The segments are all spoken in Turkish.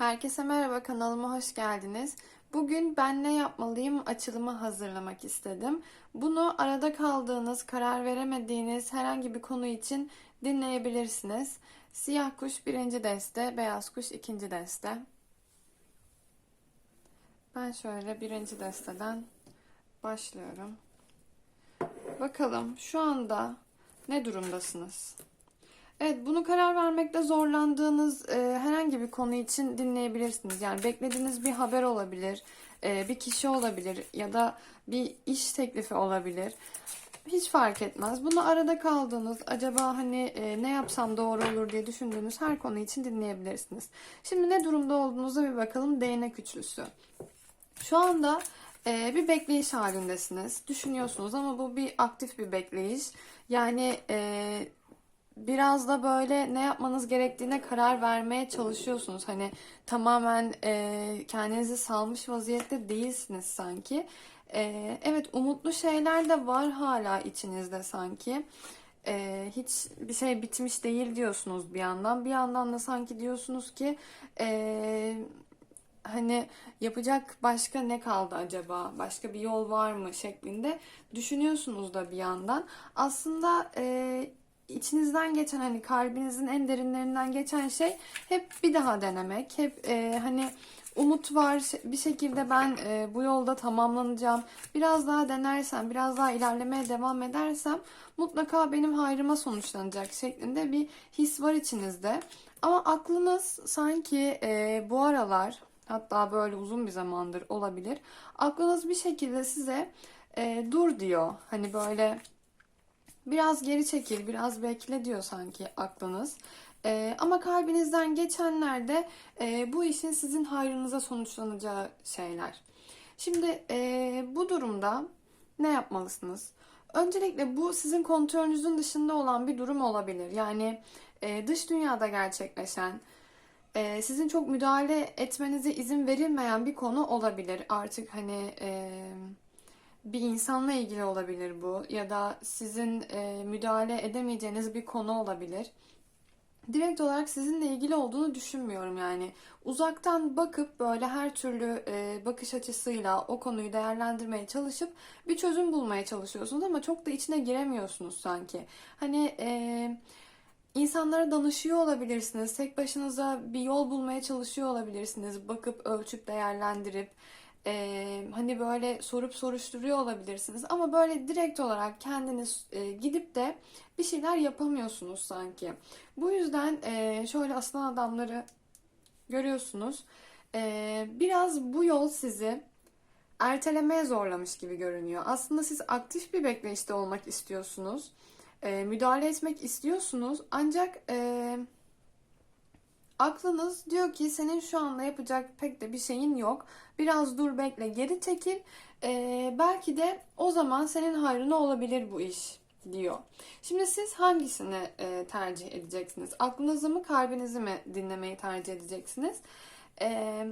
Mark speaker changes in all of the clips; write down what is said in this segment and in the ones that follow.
Speaker 1: Herkese merhaba kanalıma hoş geldiniz. Bugün ben ne yapmalıyım açılımı hazırlamak istedim. Bunu arada kaldığınız, karar veremediğiniz herhangi bir konu için dinleyebilirsiniz. Siyah kuş birinci deste, beyaz kuş ikinci deste. Ben şöyle birinci desteden başlıyorum. Bakalım şu anda ne durumdasınız? Evet, bunu karar vermekte zorlandığınız e, herhangi bir konu için dinleyebilirsiniz. Yani beklediğiniz bir haber olabilir, e, bir kişi olabilir ya da bir iş teklifi olabilir. Hiç fark etmez. Bunu arada kaldığınız, acaba hani e, ne yapsam doğru olur diye düşündüğünüz her konu için dinleyebilirsiniz. Şimdi ne durumda olduğunuza bir bakalım. Değnek üçlüsü. Şu anda e, bir bekleyiş halindesiniz. Düşünüyorsunuz ama bu bir aktif bir bekleyiş. Yani e, biraz da böyle ne yapmanız gerektiğine karar vermeye çalışıyorsunuz. Hani tamamen e, kendinizi salmış vaziyette değilsiniz sanki. E, evet umutlu şeyler de var hala içinizde sanki. E, hiç bir şey bitmiş değil diyorsunuz bir yandan. Bir yandan da sanki diyorsunuz ki e, hani yapacak başka ne kaldı acaba? Başka bir yol var mı şeklinde düşünüyorsunuz da bir yandan. Aslında e, içinizden geçen hani kalbinizin en derinlerinden geçen şey hep bir daha denemek. Hep e, hani umut var bir şekilde ben e, bu yolda tamamlanacağım. Biraz daha denersem, biraz daha ilerlemeye devam edersem mutlaka benim hayrıma sonuçlanacak şeklinde bir his var içinizde. Ama aklınız sanki e, bu aralar hatta böyle uzun bir zamandır olabilir. Aklınız bir şekilde size e, dur diyor. Hani böyle Biraz geri çekil, biraz bekle diyor sanki aklınız. Ee, ama kalbinizden geçenlerde e, bu işin sizin hayrınıza sonuçlanacağı şeyler. Şimdi e, bu durumda ne yapmalısınız? Öncelikle bu sizin kontrolünüzün dışında olan bir durum olabilir. Yani e, dış dünyada gerçekleşen, e, sizin çok müdahale etmenize izin verilmeyen bir konu olabilir. Artık hani... E, bir insanla ilgili olabilir bu ya da sizin e, müdahale edemeyeceğiniz bir konu olabilir. Direkt olarak sizinle ilgili olduğunu düşünmüyorum yani. Uzaktan bakıp böyle her türlü e, bakış açısıyla o konuyu değerlendirmeye çalışıp bir çözüm bulmaya çalışıyorsunuz ama çok da içine giremiyorsunuz sanki. Hani e, insanlara danışıyor olabilirsiniz, tek başınıza bir yol bulmaya çalışıyor olabilirsiniz. Bakıp ölçüp değerlendirip e, hani böyle sorup soruşturuyor olabilirsiniz ama böyle direkt olarak kendiniz e, gidip de bir şeyler yapamıyorsunuz sanki. Bu yüzden e, şöyle aslan adamları görüyorsunuz. E, biraz bu yol sizi ertelemeye zorlamış gibi görünüyor. Aslında siz aktif bir bekleyişte olmak istiyorsunuz. E, müdahale etmek istiyorsunuz ancak... E, Aklınız diyor ki senin şu anda yapacak pek de bir şeyin yok. Biraz dur bekle geri çekil. Ee, belki de o zaman senin hayrına olabilir bu iş diyor. Şimdi siz hangisini e, tercih edeceksiniz? Aklınızı mı kalbinizi mi dinlemeyi tercih edeceksiniz? Eee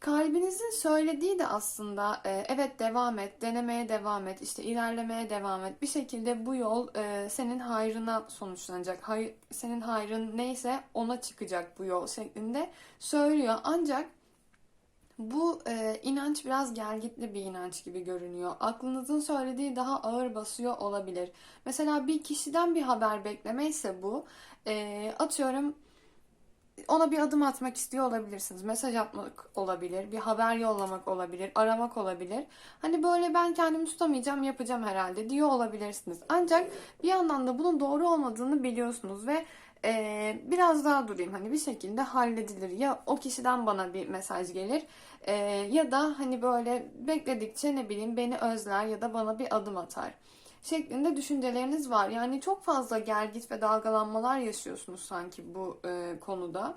Speaker 1: Kalbinizin söylediği de aslında e, evet devam et, denemeye devam et, işte ilerlemeye devam et. Bir şekilde bu yol e, senin hayrına sonuçlanacak. Hay, senin hayrın neyse ona çıkacak bu yol şeklinde söylüyor. Ancak bu e, inanç biraz gelgitli bir inanç gibi görünüyor. Aklınızın söylediği daha ağır basıyor olabilir. Mesela bir kişiden bir haber beklemeyse bu. E, atıyorum ona bir adım atmak istiyor olabilirsiniz. Mesaj atmak olabilir, bir haber yollamak olabilir, aramak olabilir. Hani böyle ben kendimi tutamayacağım, yapacağım herhalde diyor olabilirsiniz. Ancak bir yandan da bunun doğru olmadığını biliyorsunuz ve e, biraz daha durayım hani bir şekilde halledilir. Ya o kişiden bana bir mesaj gelir e, ya da hani böyle bekledikçe ne bileyim beni özler ya da bana bir adım atar şeklinde düşünceleriniz var. Yani çok fazla gergit ve dalgalanmalar yaşıyorsunuz sanki bu e, konuda.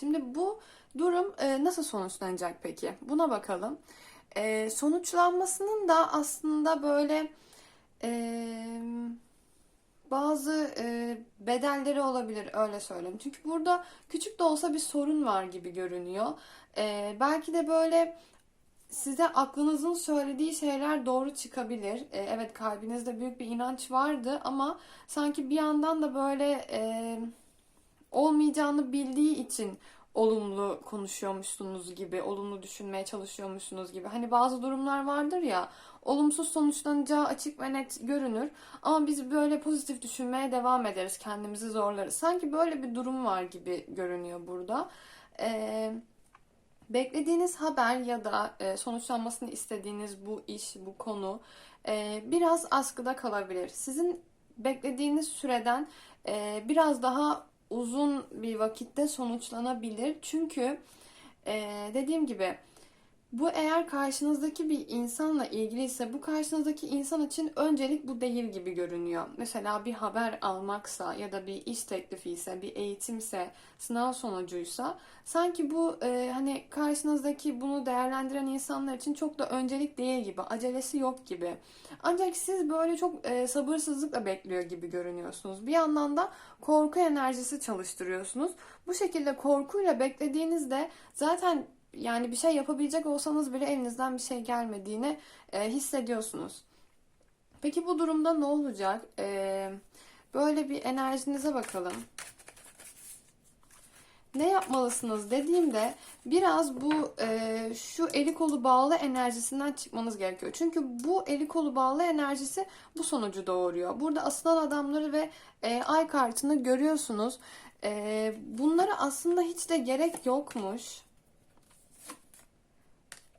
Speaker 1: Şimdi bu durum e, nasıl sonuçlanacak peki? Buna bakalım. E, sonuçlanmasının da aslında böyle e, bazı e, bedelleri olabilir öyle söyleyeyim. Çünkü burada küçük de olsa bir sorun var gibi görünüyor. E, belki de böyle size aklınızın söylediği şeyler doğru çıkabilir. E, evet kalbinizde büyük bir inanç vardı ama sanki bir yandan da böyle e, olmayacağını bildiği için olumlu konuşuyormuşsunuz gibi, olumlu düşünmeye çalışıyormuşsunuz gibi. Hani bazı durumlar vardır ya, olumsuz sonuçlanacağı açık ve net görünür. Ama biz böyle pozitif düşünmeye devam ederiz, kendimizi zorlarız. Sanki böyle bir durum var gibi görünüyor burada. Ee, beklediğiniz haber ya da e, sonuçlanmasını istediğiniz bu iş, bu konu e, biraz askıda kalabilir. Sizin beklediğiniz süreden e, biraz daha uzun bir vakitte sonuçlanabilir. Çünkü e, dediğim gibi bu eğer karşınızdaki bir insanla ilgiliyse bu karşınızdaki insan için öncelik bu değil gibi görünüyor. Mesela bir haber almaksa ya da bir iş teklifi ise, bir eğitimse, sınav sonucuysa sanki bu e, hani karşınızdaki bunu değerlendiren insanlar için çok da öncelik değil gibi, acelesi yok gibi. Ancak siz böyle çok e, sabırsızlıkla bekliyor gibi görünüyorsunuz. Bir yandan da korku enerjisi çalıştırıyorsunuz. Bu şekilde korkuyla beklediğinizde zaten yani bir şey yapabilecek olsanız bile elinizden bir şey gelmediğini e, hissediyorsunuz. Peki bu durumda ne olacak? E, böyle bir enerjinize bakalım. Ne yapmalısınız dediğimde biraz bu e, şu eli kolu bağlı enerjisinden çıkmanız gerekiyor. Çünkü bu eli kolu bağlı enerjisi bu sonucu doğuruyor. Burada asılan adamları ve e, ay kartını görüyorsunuz. E, bunlara aslında hiç de gerek yokmuş.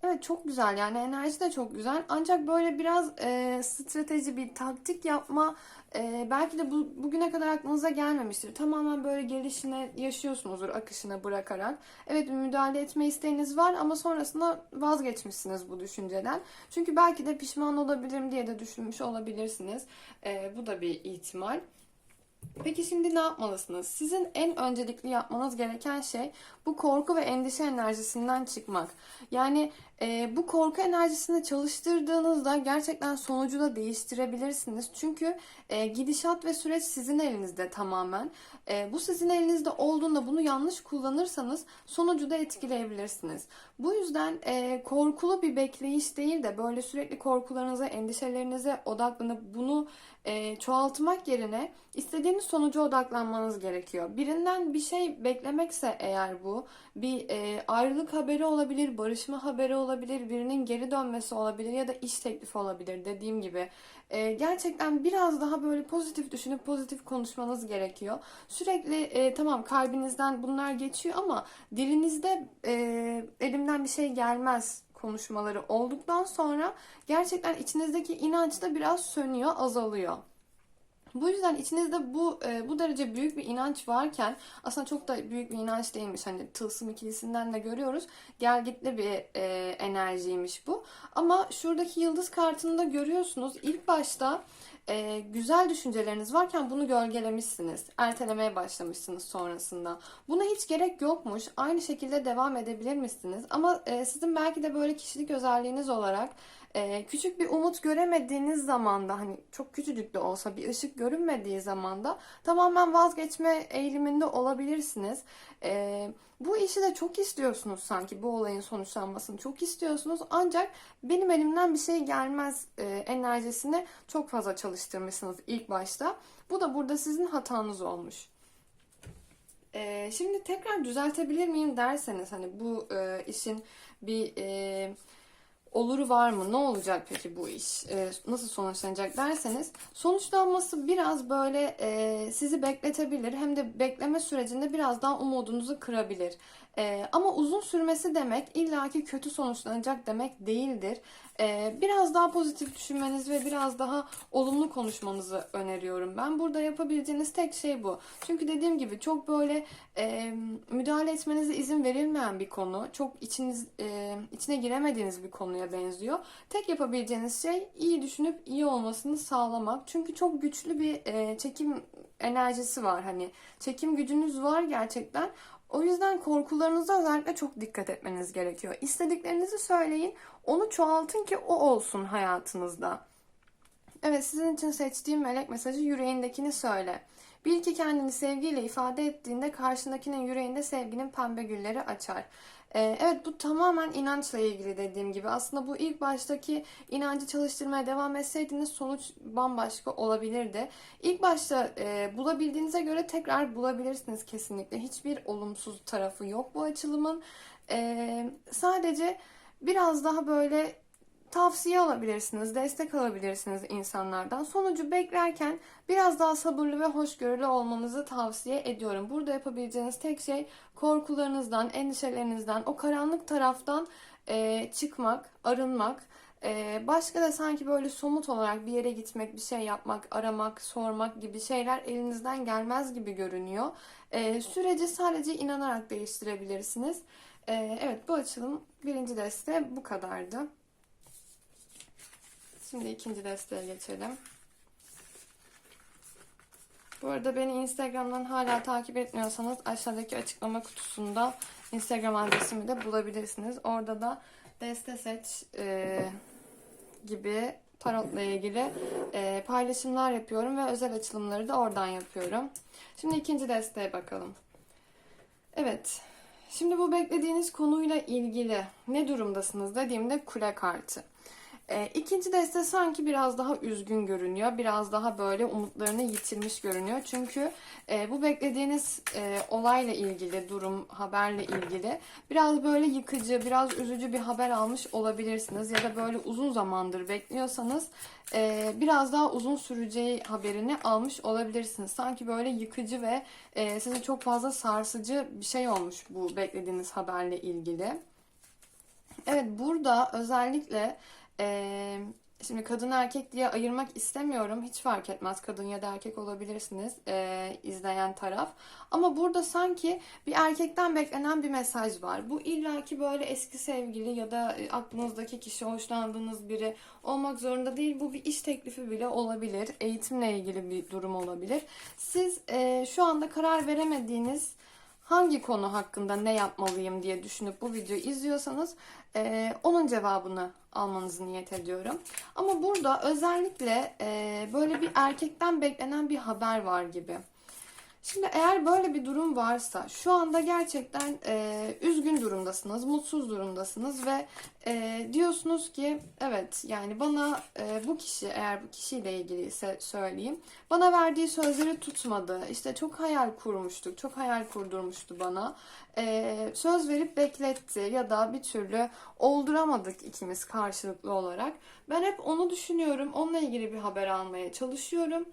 Speaker 1: Evet çok güzel yani enerji de çok güzel ancak böyle biraz e, strateji bir taktik yapma e, belki de bu, bugüne kadar aklınıza gelmemiştir. Tamamen böyle gelişine yaşıyorsunuzdur akışına bırakarak. Evet müdahale etme isteğiniz var ama sonrasında vazgeçmişsiniz bu düşünceden. Çünkü belki de pişman olabilirim diye de düşünmüş olabilirsiniz. E, bu da bir ihtimal. Peki şimdi ne yapmalısınız? Sizin en öncelikli yapmanız gereken şey bu korku ve endişe enerjisinden çıkmak. Yani e, bu korku enerjisini çalıştırdığınızda gerçekten sonucu da değiştirebilirsiniz. Çünkü e, gidişat ve süreç sizin elinizde tamamen. E, bu sizin elinizde olduğunda bunu yanlış kullanırsanız sonucu da etkileyebilirsiniz. Bu yüzden e, korkulu bir bekleyiş değil de böyle sürekli korkularınıza, endişelerinize odaklanıp bunu e, çoğaltmak yerine istediğiniz sonuca odaklanmanız gerekiyor. Birinden bir şey beklemekse eğer bu bir e, ayrılık haberi olabilir, barışma haberi olabilir, birinin geri dönmesi olabilir ya da iş teklifi olabilir dediğim gibi. E, gerçekten biraz daha böyle pozitif düşünüp pozitif konuşmanız gerekiyor. Sürekli e, tamam kalbinizden bunlar geçiyor ama dilinizde e, elimden bir şey gelmez konuşmaları olduktan sonra gerçekten içinizdeki inanç da biraz sönüyor, azalıyor. Bu yüzden içinizde bu e, bu derece büyük bir inanç varken aslında çok da büyük bir inanç değilmiş. Hani tılsım ikilisinden de görüyoruz. Gelgitli bir e, enerjiymiş bu. Ama şuradaki yıldız kartını da görüyorsunuz. İlk başta e, güzel düşünceleriniz varken bunu gölgelemişsiniz. Ertelemeye başlamışsınız sonrasında. Buna hiç gerek yokmuş. Aynı şekilde devam edebilir misiniz? Ama e, sizin belki de böyle kişilik özelliğiniz olarak e, küçük bir umut göremediğiniz zamanda hani çok küçücük de olsa bir ışık görünmediği zamanda tamamen vazgeçme eğiliminde olabilirsiniz. E, bu işi de çok istiyorsunuz sanki bu olayın sonuçlanmasını çok istiyorsunuz ancak benim elimden bir şey gelmez e, enerjisini çok fazla çalıştırmışsınız ilk başta. Bu da burada sizin hatanız olmuş. E, şimdi tekrar düzeltebilir miyim derseniz hani bu e, işin bir e, oluru var mı? Ne olacak peki bu iş? E, nasıl sonuçlanacak derseniz sonuçlanması biraz böyle e, sizi bekletebilir. Hem de bekleme sürecinde biraz daha umudunuzu kırabilir. E, ama uzun sürmesi demek illaki kötü sonuçlanacak demek değildir. E, biraz daha pozitif düşünmeniz ve biraz daha olumlu konuşmanızı öneriyorum ben. Burada yapabileceğiniz tek şey bu. Çünkü dediğim gibi çok böyle e, müdahale etmenize izin verilmeyen bir konu. Çok içiniz e, içine giremediğiniz bir konuya benziyor. Tek yapabileceğiniz şey iyi düşünüp iyi olmasını sağlamak. Çünkü çok güçlü bir e, çekim enerjisi var. Hani çekim gücünüz var gerçekten. O yüzden korkularınıza özellikle çok dikkat etmeniz gerekiyor. İstediklerinizi söyleyin, onu çoğaltın ki o olsun hayatınızda. Evet, sizin için seçtiğim melek mesajı yüreğindekini söyle. Bil ki kendini sevgiyle ifade ettiğinde karşındakinin yüreğinde sevginin pembe gülleri açar. Ee, evet bu tamamen inançla ilgili dediğim gibi. Aslında bu ilk baştaki inancı çalıştırmaya devam etseydiniz sonuç bambaşka olabilirdi. İlk başta e, bulabildiğinize göre tekrar bulabilirsiniz kesinlikle. Hiçbir olumsuz tarafı yok bu açılımın. Ee, sadece biraz daha böyle tavsiye alabilirsiniz, destek alabilirsiniz insanlardan. Sonucu beklerken biraz daha sabırlı ve hoşgörülü olmanızı tavsiye ediyorum. Burada yapabileceğiniz tek şey korkularınızdan, endişelerinizden, o karanlık taraftan e, çıkmak, arınmak. E, başka da sanki böyle somut olarak bir yere gitmek, bir şey yapmak, aramak, sormak gibi şeyler elinizden gelmez gibi görünüyor. E, süreci sadece inanarak değiştirebilirsiniz. E, evet bu açılım birinci deste bu kadardı. Şimdi ikinci desteğe geçelim. Bu arada beni Instagram'dan hala takip etmiyorsanız aşağıdaki açıklama kutusunda Instagram adresimi de bulabilirsiniz. Orada da deste seç e, gibi tarotla ilgili e, paylaşımlar yapıyorum ve özel açılımları da oradan yapıyorum. Şimdi ikinci desteğe bakalım. Evet. Şimdi bu beklediğiniz konuyla ilgili ne durumdasınız dediğimde kule kartı. E, ikinci deste sanki biraz daha üzgün görünüyor. Biraz daha böyle umutlarını yitirmiş görünüyor. Çünkü e, bu beklediğiniz e, olayla ilgili, durum, haberle ilgili biraz böyle yıkıcı, biraz üzücü bir haber almış olabilirsiniz. Ya da böyle uzun zamandır bekliyorsanız e, biraz daha uzun süreceği haberini almış olabilirsiniz. Sanki böyle yıkıcı ve e, sizi çok fazla sarsıcı bir şey olmuş bu beklediğiniz haberle ilgili. Evet burada özellikle ee, şimdi kadın erkek diye ayırmak istemiyorum. Hiç fark etmez kadın ya da erkek olabilirsiniz e, izleyen taraf. Ama burada sanki bir erkekten beklenen bir mesaj var. Bu illaki böyle eski sevgili ya da aklınızdaki kişi hoşlandığınız biri olmak zorunda değil. Bu bir iş teklifi bile olabilir. Eğitimle ilgili bir durum olabilir. Siz e, şu anda karar veremediğiniz hangi konu hakkında ne yapmalıyım diye düşünüp bu videoyu izliyorsanız e, onun cevabını almanızı niyet ediyorum. Ama burada özellikle e, böyle bir erkekten beklenen bir haber var gibi. Şimdi eğer böyle bir durum varsa şu anda gerçekten e, üzgün durumdasınız, mutsuz durumdasınız ve e, diyorsunuz ki evet yani bana e, bu kişi eğer bu kişiyle ilgili ise söyleyeyim bana verdiği sözleri tutmadı. İşte çok hayal kurmuştuk, çok hayal kurdurmuştu bana. E, söz verip bekletti ya da bir türlü olduramadık ikimiz karşılıklı olarak. Ben hep onu düşünüyorum, onunla ilgili bir haber almaya çalışıyorum.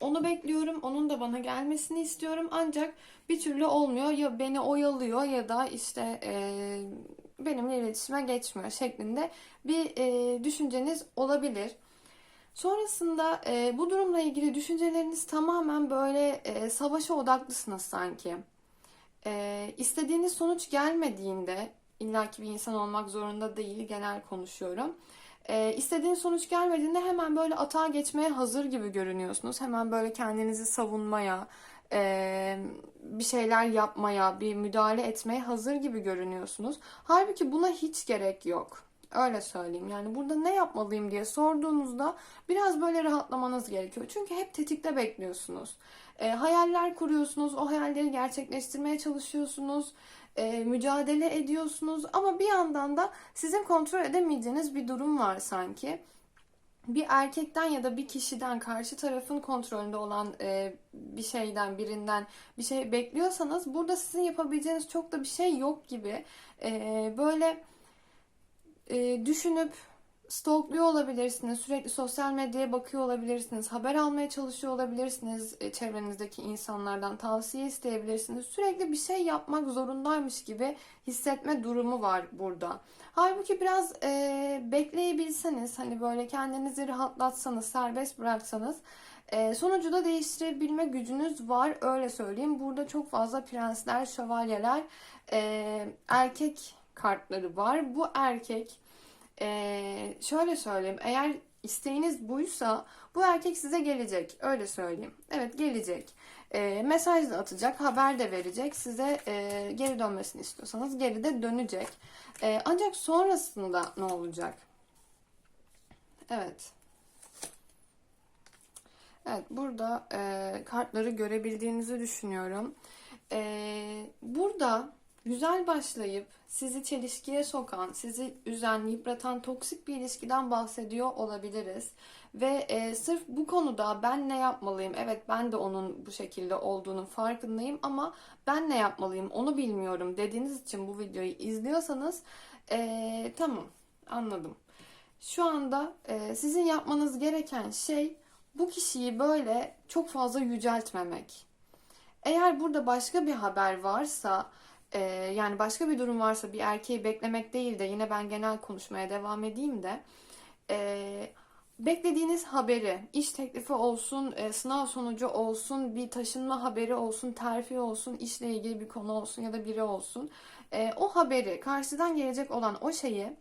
Speaker 1: Onu bekliyorum. Onun da bana gelmesini istiyorum. Ancak bir türlü olmuyor. Ya beni oyalıyor ya da işte e, benimle iletişime geçmiyor şeklinde bir e, düşünceniz olabilir. Sonrasında e, bu durumla ilgili düşünceleriniz tamamen böyle e, savaşa odaklısınız sanki. E, istediğiniz sonuç gelmediğinde illaki bir insan olmak zorunda değil genel konuşuyorum e, istediğin sonuç gelmediğinde hemen böyle atağa geçmeye hazır gibi görünüyorsunuz. Hemen böyle kendinizi savunmaya, e, bir şeyler yapmaya, bir müdahale etmeye hazır gibi görünüyorsunuz. Halbuki buna hiç gerek yok. Öyle söyleyeyim. Yani burada ne yapmalıyım diye sorduğunuzda biraz böyle rahatlamanız gerekiyor. Çünkü hep tetikte bekliyorsunuz. E, hayaller kuruyorsunuz. O hayalleri gerçekleştirmeye çalışıyorsunuz e, mücadele ediyorsunuz ama bir yandan da sizin kontrol edemeyeceğiniz bir durum var sanki. Bir erkekten ya da bir kişiden karşı tarafın kontrolünde olan e, bir şeyden birinden bir şey bekliyorsanız burada sizin yapabileceğiniz çok da bir şey yok gibi. E, böyle e, düşünüp stalkluyor olabilirsiniz. Sürekli sosyal medyaya bakıyor olabilirsiniz. Haber almaya çalışıyor olabilirsiniz e, çevrenizdeki insanlardan. Tavsiye isteyebilirsiniz. Sürekli bir şey yapmak zorundaymış gibi hissetme durumu var burada. Halbuki biraz e, bekleyebilseniz, hani böyle kendinizi rahatlatsanız, serbest bıraksanız e, sonucu da değiştirebilme gücünüz var. Öyle söyleyeyim. Burada çok fazla prensler, şövalyeler, e, erkek kartları var. Bu erkek ee, şöyle söyleyeyim. Eğer isteğiniz buysa bu erkek size gelecek. Öyle söyleyeyim. Evet gelecek. E, mesaj da atacak, haber de verecek. Size e, geri dönmesini istiyorsanız geri de dönecek. E, ancak sonrasında ne olacak? Evet. Evet, burada e, kartları görebildiğinizi düşünüyorum. E, burada güzel başlayıp sizi çelişkiye sokan, sizi üzen, yıpratan toksik bir ilişkiden bahsediyor olabiliriz. Ve e, sırf bu konuda ben ne yapmalıyım? Evet ben de onun bu şekilde olduğunun farkındayım ama ben ne yapmalıyım onu bilmiyorum dediğiniz için bu videoyu izliyorsanız e, tamam anladım. Şu anda e, sizin yapmanız gereken şey bu kişiyi böyle çok fazla yüceltmemek. Eğer burada başka bir haber varsa, e, yani başka bir durum varsa bir erkeği beklemek değil de yine ben genel konuşmaya devam edeyim de e, beklediğiniz haberi, iş teklifi olsun, e, sınav sonucu olsun, bir taşınma haberi olsun, terfi olsun, işle ilgili bir konu olsun ya da biri olsun. E, o haberi, karşıdan gelecek olan o şeyi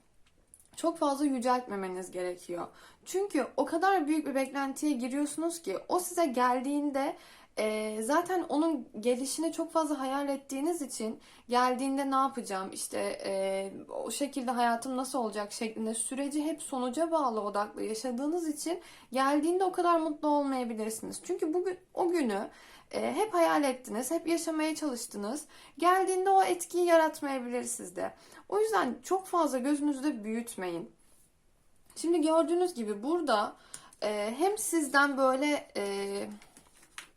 Speaker 1: çok fazla yüceltmemeniz gerekiyor. Çünkü o kadar büyük bir beklentiye giriyorsunuz ki o size geldiğinde e, zaten onun gelişini çok fazla hayal ettiğiniz için geldiğinde ne yapacağım işte e, o şekilde hayatım nasıl olacak şeklinde süreci hep sonuca bağlı odaklı yaşadığınız için geldiğinde o kadar mutlu olmayabilirsiniz. Çünkü bugün o günü e, hep hayal ettiniz, hep yaşamaya çalıştınız. Geldiğinde o etkiyi yaratmayabilir sizde. O yüzden çok fazla gözünüzde büyütmeyin. Şimdi gördüğünüz gibi burada e, hem sizden böyle e,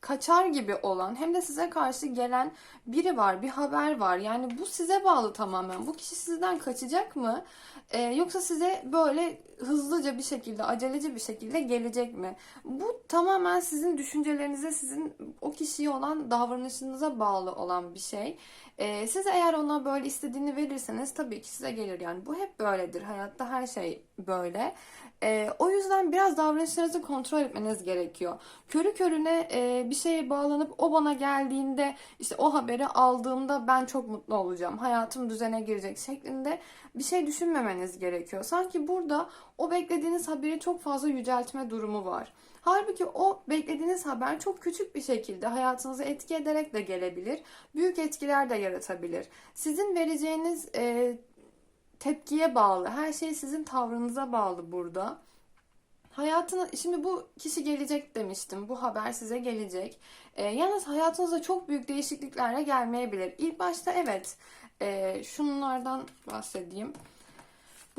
Speaker 1: kaçar gibi olan hem de size karşı gelen biri var, bir haber var. Yani bu size bağlı tamamen. Bu kişi sizden kaçacak mı? E, yoksa size böyle hızlıca bir şekilde, aceleci bir şekilde gelecek mi? Bu tamamen sizin düşüncelerinize, sizin o kişiye olan davranışınıza bağlı olan bir şey. Ee, siz eğer ona böyle istediğini verirseniz tabii ki size gelir. Yani bu hep böyledir. Hayatta her şey böyle. Ee, o yüzden biraz davranışlarınızı kontrol etmeniz gerekiyor. Körü körüne e, bir şeye bağlanıp o bana geldiğinde işte o haberi aldığımda ben çok mutlu olacağım. Hayatım düzene girecek şeklinde bir şey düşünmemeniz gerekiyor. Sanki burada o beklediğiniz haberi çok fazla yüceltme durumu var. Halbuki o beklediğiniz haber çok küçük bir şekilde hayatınızı etki ederek de gelebilir. Büyük etkiler de yaratabilir. Sizin vereceğiniz e, tepkiye bağlı. Her şey sizin tavrınıza bağlı burada. Hayatına, şimdi bu kişi gelecek demiştim. Bu haber size gelecek. E, yalnız hayatınıza çok büyük değişikliklerle gelmeyebilir. İlk başta evet e, şunlardan bahsedeyim.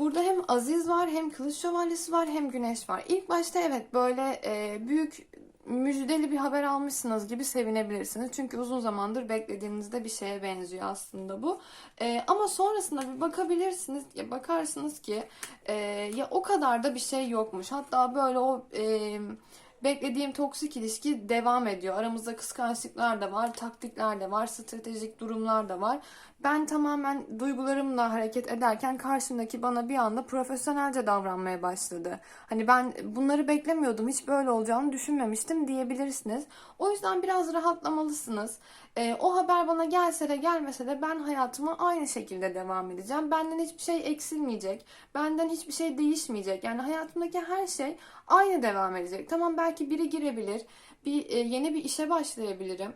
Speaker 1: Burada hem Aziz var, hem Kılıç Şövalyesi var, hem Güneş var. İlk başta evet böyle e, büyük müjdeli bir haber almışsınız gibi sevinebilirsiniz. Çünkü uzun zamandır beklediğinizde bir şeye benziyor aslında bu. E, ama sonrasında bir bakabilirsiniz, ya bakarsınız ki e, ya o kadar da bir şey yokmuş. Hatta böyle o e, beklediğim toksik ilişki devam ediyor. Aramızda kıskançlıklar da var, taktikler de var, stratejik durumlar da var. Ben tamamen duygularımla hareket ederken karşımdaki bana bir anda profesyonelce davranmaya başladı. Hani ben bunları beklemiyordum, hiç böyle olacağını düşünmemiştim diyebilirsiniz. O yüzden biraz rahatlamalısınız. Ee, o haber bana gelse de gelmese de ben hayatıma aynı şekilde devam edeceğim. Benden hiçbir şey eksilmeyecek. Benden hiçbir şey değişmeyecek. Yani hayatımdaki her şey aynı devam edecek. Tamam belki biri girebilir. Bir e, yeni bir işe başlayabilirim.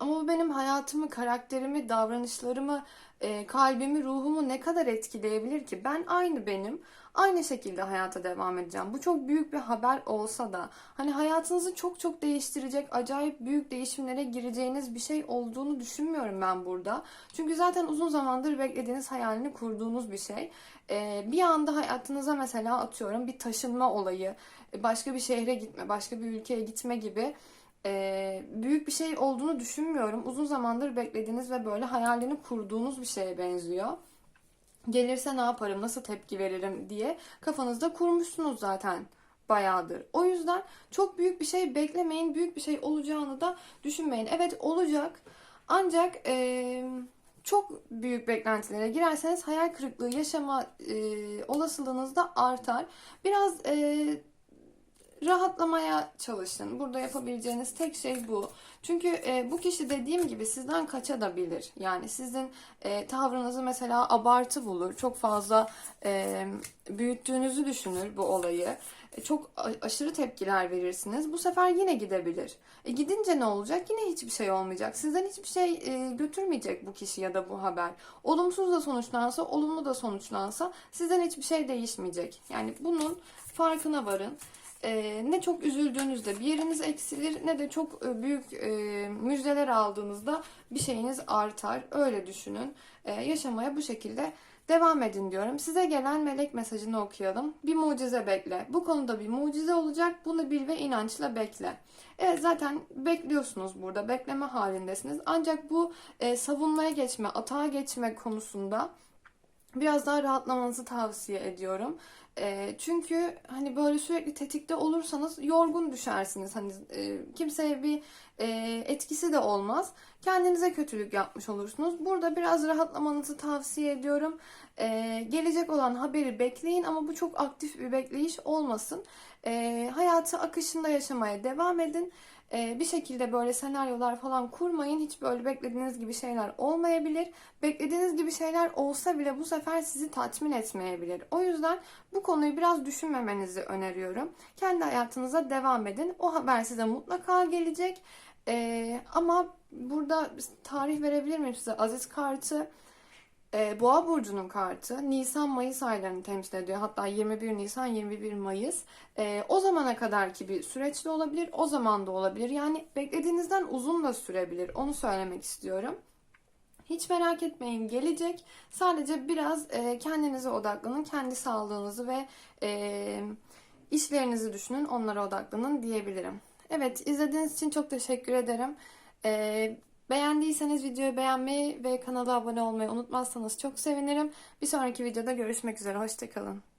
Speaker 1: Ama bu benim hayatımı, karakterimi, davranışlarımı, e, kalbimi, ruhumu ne kadar etkileyebilir ki? Ben aynı benim. Aynı şekilde hayata devam edeceğim. Bu çok büyük bir haber olsa da hani hayatınızı çok çok değiştirecek, acayip büyük değişimlere gireceğiniz bir şey olduğunu düşünmüyorum ben burada. Çünkü zaten uzun zamandır beklediğiniz hayalini kurduğunuz bir şey. E, bir anda hayatınıza mesela atıyorum bir taşınma olayı, başka bir şehre gitme, başka bir ülkeye gitme gibi e, büyük bir şey olduğunu düşünmüyorum. Uzun zamandır beklediğiniz ve böyle hayalini kurduğunuz bir şeye benziyor. Gelirse ne yaparım, nasıl tepki veririm diye kafanızda kurmuşsunuz zaten bayağıdır. O yüzden çok büyük bir şey beklemeyin, büyük bir şey olacağını da düşünmeyin. Evet olacak ancak e, çok büyük beklentilere girerseniz hayal kırıklığı yaşama e, olasılığınız da artar. Biraz e, rahatlamaya çalışın. Burada yapabileceğiniz tek şey bu. Çünkü e, bu kişi dediğim gibi sizden kaçabilir. Yani sizin e, tavrınızı mesela abartı bulur. Çok fazla e, büyüttüğünüzü düşünür bu olayı. E, çok aşırı tepkiler verirsiniz. Bu sefer yine gidebilir. E, gidince ne olacak? Yine hiçbir şey olmayacak. Sizden hiçbir şey e, götürmeyecek bu kişi ya da bu haber. Olumsuz da sonuçlansa, olumlu da sonuçlansa sizden hiçbir şey değişmeyecek. Yani bunun farkına varın. E, ne çok üzüldüğünüzde bir yeriniz eksilir ne de çok e, büyük e, müjdeler aldığınızda bir şeyiniz artar. Öyle düşünün. E, yaşamaya bu şekilde devam edin diyorum. Size gelen melek mesajını okuyalım. Bir mucize bekle. Bu konuda bir mucize olacak. Bunu bil ve inançla bekle. Evet zaten bekliyorsunuz burada. Bekleme halindesiniz. Ancak bu e, savunmaya geçme, atağa geçme konusunda biraz daha rahatlamanızı tavsiye ediyorum. E, çünkü hani böyle sürekli tetikte olursanız yorgun düşersiniz. Hani e, kimseye bir e, etkisi de olmaz. Kendinize kötülük yapmış olursunuz. Burada biraz rahatlamanızı tavsiye ediyorum. E, gelecek olan haberi bekleyin ama bu çok aktif bir bekleyiş olmasın. E, hayatı akışında yaşamaya devam edin. E, bir şekilde böyle senaryolar falan kurmayın. Hiç böyle beklediğiniz gibi şeyler olmayabilir. Beklediğiniz gibi şeyler olsa bile bu sefer sizi tatmin etmeyebilir. O yüzden bu konuyu biraz düşünmemenizi öneriyorum. Kendi hayatınıza devam edin. O haber size mutlaka gelecek. E, ama burada tarih verebilir miyim size? Aziz kartı e, Boğa burcunun kartı Nisan-Mayıs aylarını temsil ediyor. Hatta 21 Nisan 21 Mayıs. E, o zamana kadarki bir süreçte olabilir. O zaman da olabilir. Yani beklediğinizden uzun da sürebilir. Onu söylemek istiyorum. Hiç merak etmeyin gelecek. Sadece biraz e, kendinize odaklanın. Kendi sağlığınızı ve e, işlerinizi düşünün. Onlara odaklanın diyebilirim. Evet izlediğiniz için çok teşekkür ederim. E, Beğendiyseniz videoyu beğenmeyi ve kanala abone olmayı unutmazsanız çok sevinirim. Bir sonraki videoda görüşmek üzere. Hoşçakalın.